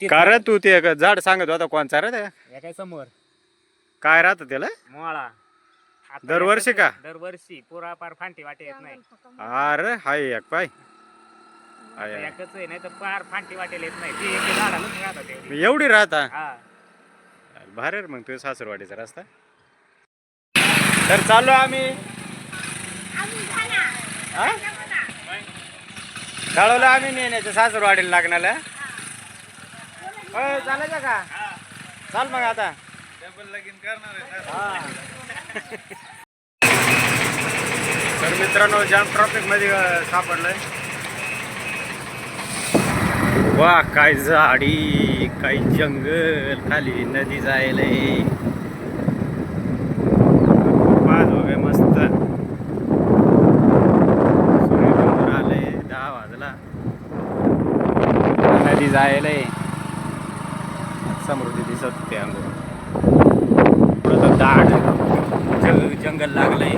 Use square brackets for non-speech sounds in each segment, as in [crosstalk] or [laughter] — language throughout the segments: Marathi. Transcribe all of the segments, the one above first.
ते का रे तू ते झाड सांगत होता कोणचा रे ते? या काय समोर? काय राहत त्याला? मोळा. आता दरवर्षी का? दरवर्षी. पुरा पार फांटी वाटे येत नाही. अरे हाय एक पाय. एकच आहे नाही तर पार फांटी वाटेल येत नाही. ती एक झाडालाच राहतात तेवढी. एवढी राहता? हा. भारी रे मग तुझ्या सासरवाडीचा रस्ता. तर चाललो आम्ही. हा? कळवलं आम्ही नेण्याच्या सासरवाडीला लागणार होय चालायचं का? चाल मग आता. हा. [laughs] तर मित्रांनो जाम ट्रॉफिकमध्ये अं, सापडलंय. वा काय झाडी काय जंगल खाली नदी जायला पाच वगे मस्त. सूर्यडोंगर आले दहा वाजला. नदी जायला समृद्धी दिसत होते अंगोर पुढं तर दाट जंग- जंगल लागलंय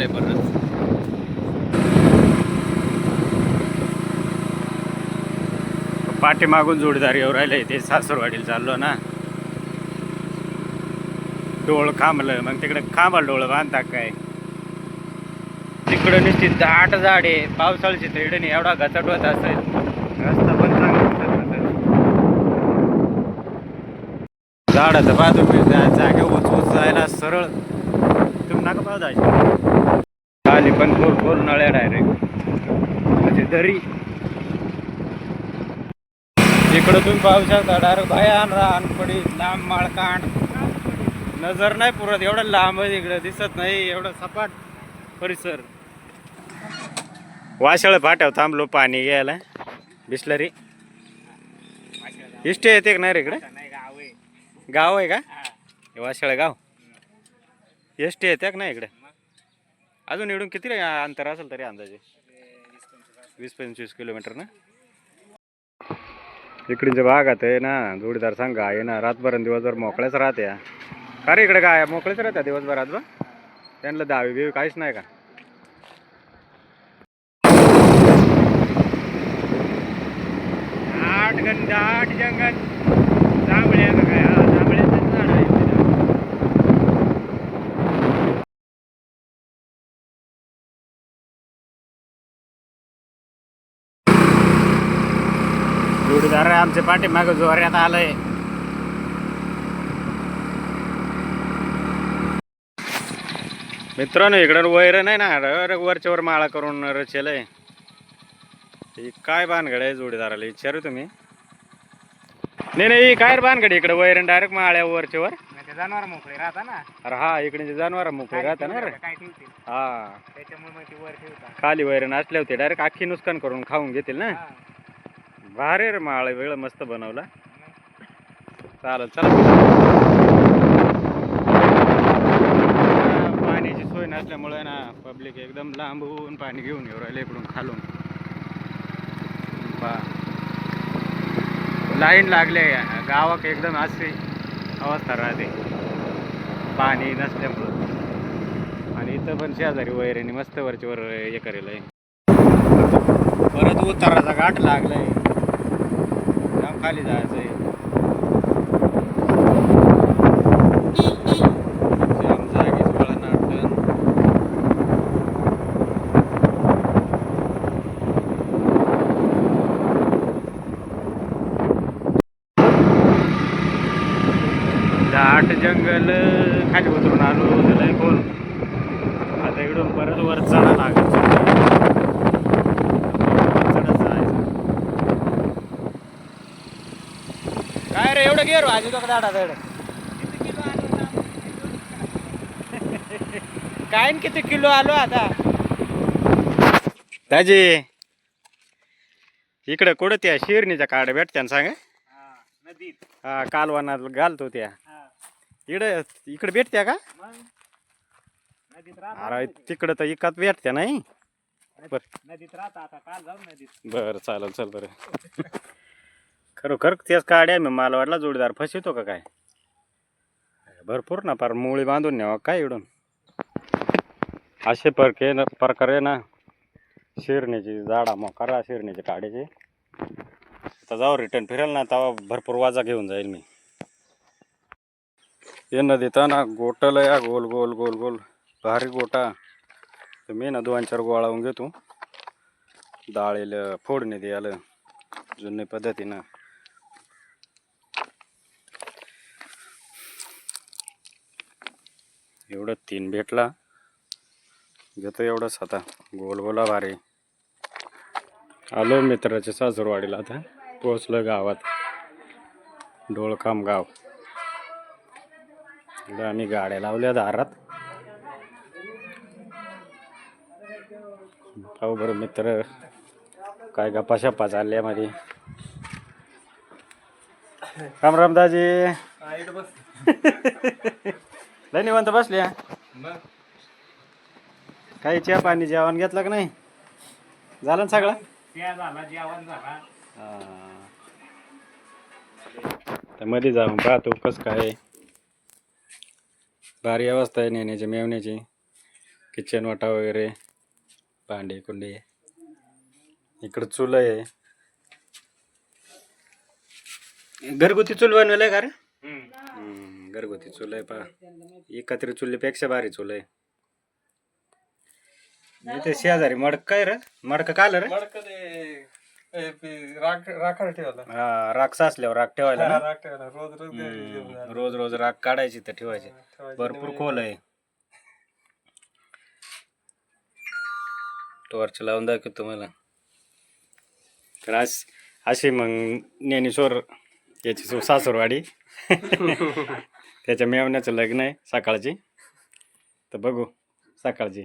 झालंय परत पाठीमागून जोडीदार येऊ राहिले ते सासूरवाडीला चाललो ना. डोळ खांबलं मग तिकडे खांबाल डोळ बांधता काय? तिकडं नुसती दाट झाड आहे पावसाळ्याची तिकडे एवढा गचट होत असेल. रस्ता पण चांगला झाडाचं बाजू जागे उच उच जायला सरळ. तुम्ही नका पाहू पण गोल नळ्या डायरेक्ट म्हणजे दरी. इकडं तुम्ही पाहू शकता डायरेक्ट भयान रान पडी लांब माळकांड. नजर नाही पुरत एवढं लांब आहे इकडं दिसत नाही एवढं सपाट परिसर. वाशाळ फाट्यावर थांबलो पाणी घ्यायला. बिस्लरी. इष्टे येते का नाही रे इकडे? नाही गाव आहे गाव आहे का वाशाळ गाव. एस टी येते का नाही इकडे? अजून इकडून किती अंतर असेल तरी अंदाजे? वीस पंचवीस किलोमीटर ना? इकडच्या भागात आहे ना जोडीदार सांगा आहे ना रातभर दिवसभर मोकळ्याच राहते का रे इकडे काय मोकळेच राहत्या दिवसभरात बा त्यांना दहावी बिवी काहीच नाही का? आठ गंध आठ जंगल. जांभळ्या का काय हा, जांभळ्याचं झाड आहे तिथं. जोडीदार आहे आमच्या पाठीमागं जोऱ्यात आलंय. मित्रांनो इकडं वैर नाही ना अरे वरच्या वर माळा करून रचेलय. काय भानगड आहे जोडीदाराला विचारू तुम्ही? नाही नाही काय रे भानगड? इकडे वैरण डायरेक्ट माळ्या वरच्या वर जनावर मोकळे राहता ना. अरे हा इकडे जनावर मोकळे राहता ना रे. हा. त्याच्यामुळे खाली वैरण असले होते डायरेक्ट आखी नुकसान करून खाऊन घेतील ना. भारी रे माळ वेळ मस्त बनवला. चालेल चला. पाण्याची सोय नसल्यामुळे ना पब्लिक एकदम लांबून पाणी घेऊन येऊ राहिले इकडून खालून. लाईन लागले गावाक एकदम अशी अवस्था राहते. पाणी नसल्यामुळं. आणि इथं पण शेजारी वैरेने मस्त वरची वर हे करेल आहे परत उताराचा गाठ लागलाय. जाम खाली जायचं आहे. दाट जंगल खाली उतरून आलो त्याला कोण आता इकडून परत वर चढा लागत चढत जायचं दाडा काय न किती किलो आलो आता? दाजी इकडं कुठं त्या शिरणीच्या काड्या भेटत्या ना सांग? हा, नदीत हा कालवानात घालतो त्या. हा. इकडं इकडे भेटत्या का? नदीत राहता अरे तिकडं तर इकात भेटत्या नाही. बर. नदीत राहता आता काल जाऊ नदीत. बरं चालेल चल बरं. खरोखर तेच काड्या मी मला वाटला जोडीदार फसवतो का काय? भरपूर ना पार मुळी बांधून न्यावा काय इडून? असे परके ना प्रकारे ना शिरणीची झाडा मोकारा शिरणीचे काड्याचे आता जाऊ रिटर्न फिरेल ना तेव्हा भरपूर वाजा घेऊन जाईल मी. हे न देता ना या गोल गोल गोल गोल भारी गोटा. तर मी ना दोन चार गोळावून घेतो. डाळीला फोडणी द्यायला जुन्या पद्धतीनं. एवढं तीन भेटला. घेतो एवढंच आता. गोल गोला भारी. आलो मित्राच्या सासरवाडीला आता. पोचलो गावात. डोळखाम गाव. इकडं आम्ही गाड्या लावल्या दारात. पाहू बरं मित्र काय गप्पा शप्पा चालल्या मध्ये. राम राम दाजी [laughs] लय निवांत बसल्या काही चहा पाणी जेवण घेतलं का नाही? झालं ना सगळं? तर मध्ये जाऊन पाहतो कसं काय भारी अवस्था आहे नेण्याची मेवण्याची. किचन वाटा वगैरे भांडे कुंडे. इकडं चूल आहे. घरगुती चूल बनवलंय का रे? घरगुती चूल आहे पहा. एकत्री चुलीपेक्षा भारी चूल आहे इथे शेजारी मडक काय रे? मडक काय रे? राखायला ठेवायला हा राख साचल्यावर राख ठेवायला ना? राख ठेवायला रोज रोज हम्म, राख काढायची तर ठेवायची. भरपूर खोल आहे. टॉर्च लावून दाखव तुम्हाला. तर आज अशी मग ज्ञानेश्वर याची सु- सासूरवाडी. [laughs] त्याच्या मेवण्याचं लग्न आहे सकाळची. तर बघू सकाळची.